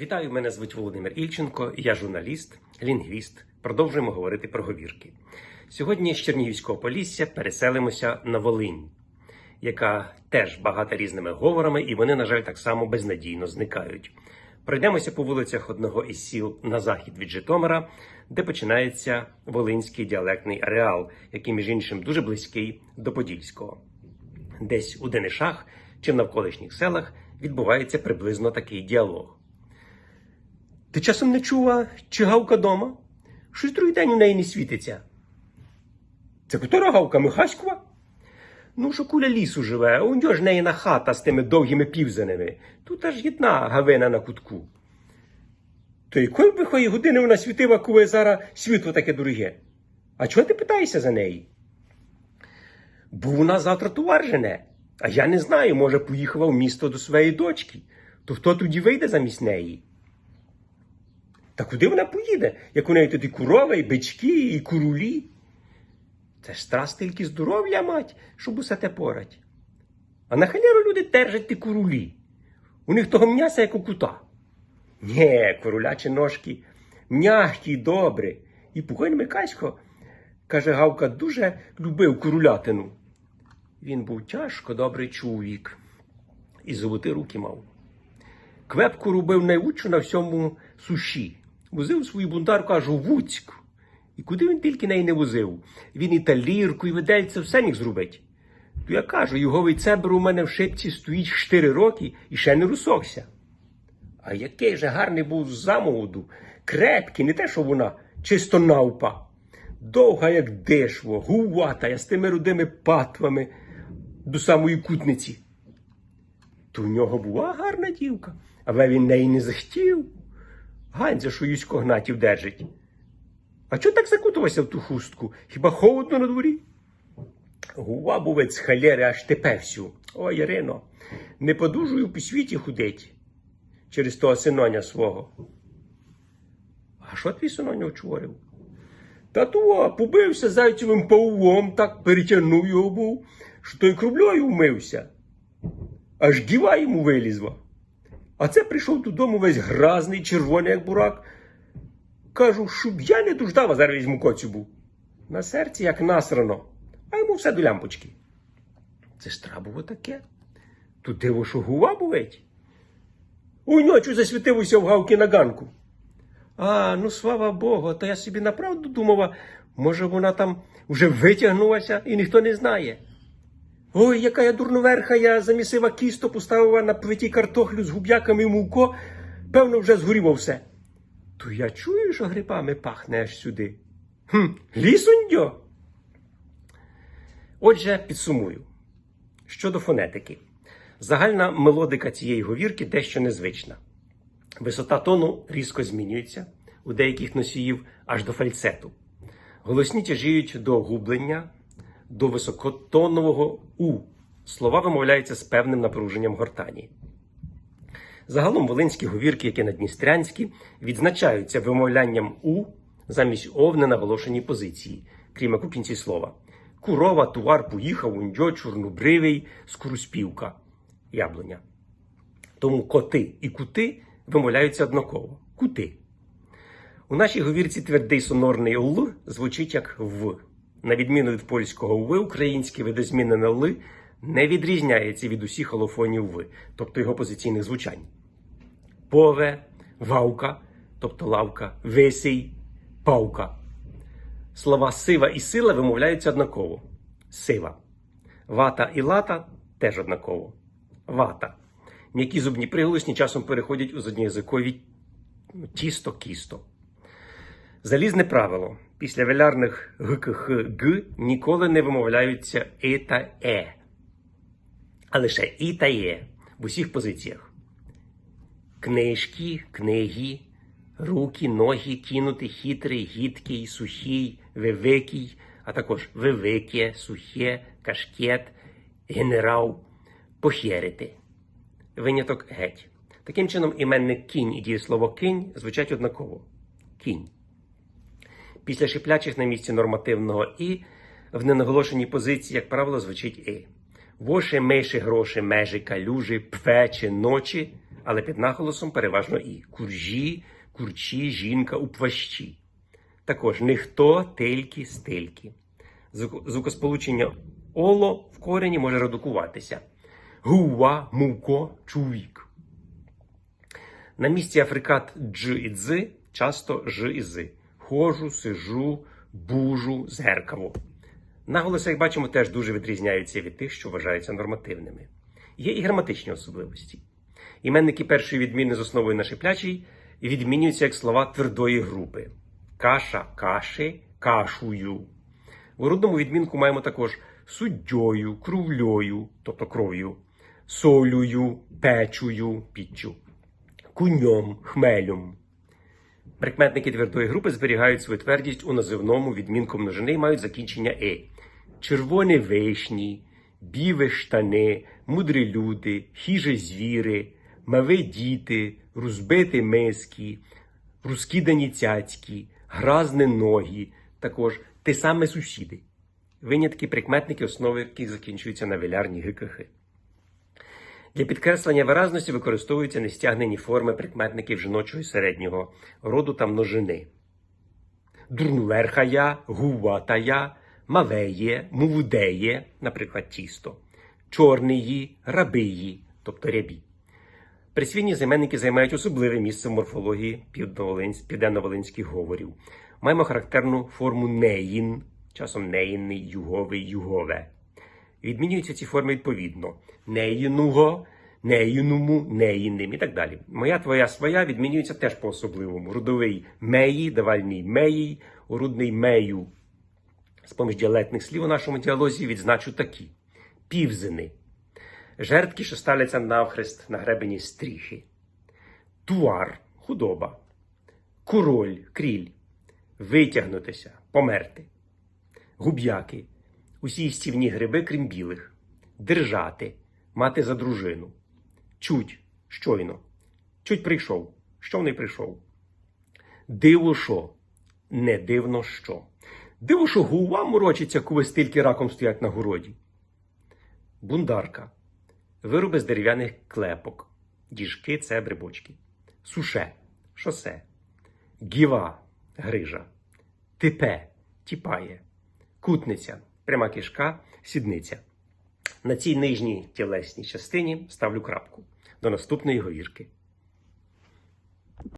Вітаю, мене звуть Володимир Ільченко, я журналіст, лінгвіст. Продовжуємо говорити про говірки. Сьогодні з Чернігівського Полісся переселимося на Волинь, яка теж багата різними говорами, і вони, на жаль, так само безнадійно зникають. Пройдемося по вулицях одного із сіл на захід від Житомира, де починається волинський діалектний ареал, який, між іншим, дуже близький до Подільського. Десь у Денишах чи в навколишніх селах відбувається приблизно такий діалог. Ти часом не чула, чи гавка дома? Щось другий день у неї не світиться. Це котора гавка Михаськова? Ну, що куля лісу живе, у нього ж неї на хата з тими довгими півзаними. Тут аж єдна гавина на кутку. То якої б хої години вона світила, коли зараз світло таке дороге? А чого ти питаєшся за неї? Бо вона завтра товар. А я не знаю, може, поїхала в місто до своєї дочки. То хто тоді вийде замість неї? Та куди вона поїде, як у неї тут і корова, і бички, і курулі? Це ж страс тільки здоров'я мать, щоб усе те порать. А на халеру люди держать ті курулі. У них того м'яса, як у кута. Нє, курулячі ножки м'які, добрі. І Пугань Микасько, каже Гавка, дуже любив курулятину. Він був тяжко добрий чоловік і золоті руки мав. Квепку робив найвучу на всьому суші. Возив свою бунтарку аж у Вуцьку. І куди він тільки неї не возив. Він і талірку, і видельце все міг зробити. То я кажу, його цебр у мене в шипці стоїть 4 роки і ще не русохся. А який же гарний був замолоду, крепкий, не те, що вона, чисто навпа. Довга, як дешво, гувата, я з тими рудими патвами до самої кутниці. То в нього була гарна дівка, але він неї не захотів. Ганзя, що Юсько Гнатів держить. А чого так закутувався в ту хустку? Хіба холодно на дворі? Гува бувець халєри аж тепе всю. Ой, Ірино, не подужую по світі худеть через того синоня свого. А що твій синонь очворив? Та то побився зайцевим павлом, так перетягнув його був, що той крублею вмився. Аж гіва йому вилізла. А це прийшов додому весь гразний, червоний, як бурак. Кажу, щоб я не дуждав, а зараз візьму коцю був. На серці, як насрано, а йому все до лямпочки. Це ж треба було таке. Тут диво, що гува болить. У ночі засвітився в гавки на ганку. А, ну слава Богу, то я собі направду думала, може вона там вже витягнулася і ніхто не знає. Ой, яка я дурноверха, я замісила кісто, поставила на плиті картохлю з губ'яками муко, певно, вже згоріло все. То я чую, що грибами пахне аж сюди. Хм, лісундьо. Отже, підсумую. Щодо фонетики. Загальна мелодика цієї говірки дещо незвична. Висота тону різко змінюється у деяких носіїв аж до фальцету. Голосні тяжіють до гублення, до високотонового У. Слова вимовляються з певним напруженням гортані. Загалом волинські говірки, які надністрянські, відзначаються вимовлянням У замість О в ненаголошеній позиції, крім як у кінці слова. Курова, туар, поїхав, ундьо, чорнобривий, скоруспівка, яблуня. Тому коти і кути вимовляються однаково. Кути. У нашій говірці твердий сонорний Л звучить як В. На відміну від польського В, українське видозмінене Л не відрізняється від усіх алофонів В, тобто його позиційних звучань. Пове, вавка, тобто лавка, висій, павка. Слова сива і сила вимовляються однаково. Сива. Вата і лата теж однаково. Вата. М'які зубні приголосні часом переходять у задньоязикові тісто-кісто. Залізне правило. Після велярних г, к, х, г ніколи не вимовляються і та е, а лише і та є в усіх позиціях. Книжки, книги, руки, ноги, кинути, хитрий, гідкий, сухий, великий, а також велике, сухе, кашкет, генерал, похерити. Виняток геть. Таким чином, іменник кінь і дієслово кінь звучать однаково. Кінь. Після шиплячих на місці нормативного і в ненаголошеній позиції, як правило, звучить і. Воші, миші, гроші, межі, калюжі, пфечі, ночі, але під наголосом переважно і куржі, курчі, жінка у плащі. Також ніхто, тельки, стельки. Звук- Звукосполучення оло в корені може редукуватися. Гуа, муко, чувік. На місці африкат дж і дз часто ж і з. Хожу, сижу, бужу, зеркало. Наголоси, як бачимо, теж дуже відрізняються від тих, що вважаються нормативними. Є і граматичні особливості. Іменники першої відміни з основою на шиплячий відмінюються як слова твердої групи: каша, каші, кашую. У рудному відмінку маємо також суддєю, кровлею, тобто кров'ю, солюю, печую, піччю, куньом, хмелем. Прикметники твердої групи зберігають свою твердість у називному відмінку множини і мають закінчення е. Червоні вишні, біве штани, мудрі люди, хіже звіри, маве діти, розбити миски, розкидані цяцькі, гразне ноги, також те саме сусіди. Винятки прикметники, основи яких закінчуються на вилярні ГКХ. Для підкреслення виразності використовуються нестягнені форми прикметників жіночого і середнього роду та множини. Дурнуверхая, гуватая, мавеє, мувудеє, наприклад, тісто, чорниї, рабиї, тобто рябі. Присвійні займенники займають особливе місце в морфології південноволинсь- південноволинських говорів. Маємо характерну форму неїн, часом неїнний, юговий, югове. Відмінюються ці форми відповідно: неїнуго, неїнуму, неїнним і так далі. Моя твоя своя відмінюється теж по особливому. Рудовий меї, давальний меїй, урудний мею. З поміж діалектних слів у нашому діалозі відзначу такі: півзини, жертки, що ставляться навхрест на гребені стріхи, туар, худоба, куроль, кріль, витягнутися, померти, губ'яки, усі їстівні гриби, крім білих, держати, мати за дружину, чуть, щойно, чуть прийшов, що не прийшов. Диво що, не дивно що. Диво, що гува морочиться, коли стільки раком стоять на городі. Бундарка. Вироби з дерев'яних клепок, діжки, цебри, бочки. Суше, шосе. Гіва, грижа. Типе, тіпає. Кутниця, пряма кишка, сідниця. На цій нижній тілесній частині ставлю крапку. До наступної говірки.